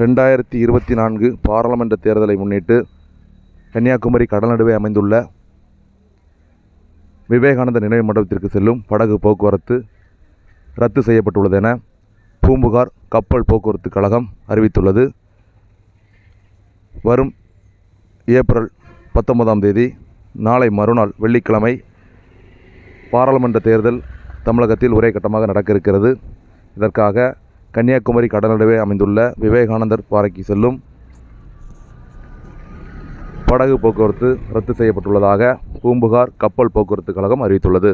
ரெண்டாயிரத்தி இருபத்தி நான்கு பாராளுமன்ற தேர்தலை முன்னிட்டு கன்னியாகுமரி கடல் நடுவே அமைந்துள்ள விவேகானந்த நினைவு மண்டபத்திற்கு செல்லும் படகு போக்குவரத்து ரத்து செய்யப்பட்டுள்ளது என பூம்புகார் கப்பல் போக்குவரத்து கழகம் அறிவித்துள்ளது. வரும் ஏப்ரல் பத்தொன்பதாம் தேதி நாளை மறுநாள் வெள்ளிக்கிழமை பாராளுமன்ற தேர்தல் தமிழகத்தில் ஒரே கட்டமாக நடக்க இருக்கிறது இதற்காக கன்னியாகுமரி கடல் நடுவே அமைந்துள்ள விவேகானந்தர் பாறைக்கு செல்லும் படகு போக்குவரத்து ரத்து செய்யப்பட்டுள்ளதாக பூம்புகார் கப்பல் போக்குவரத்து கழகம் அறிவித்துள்ளது.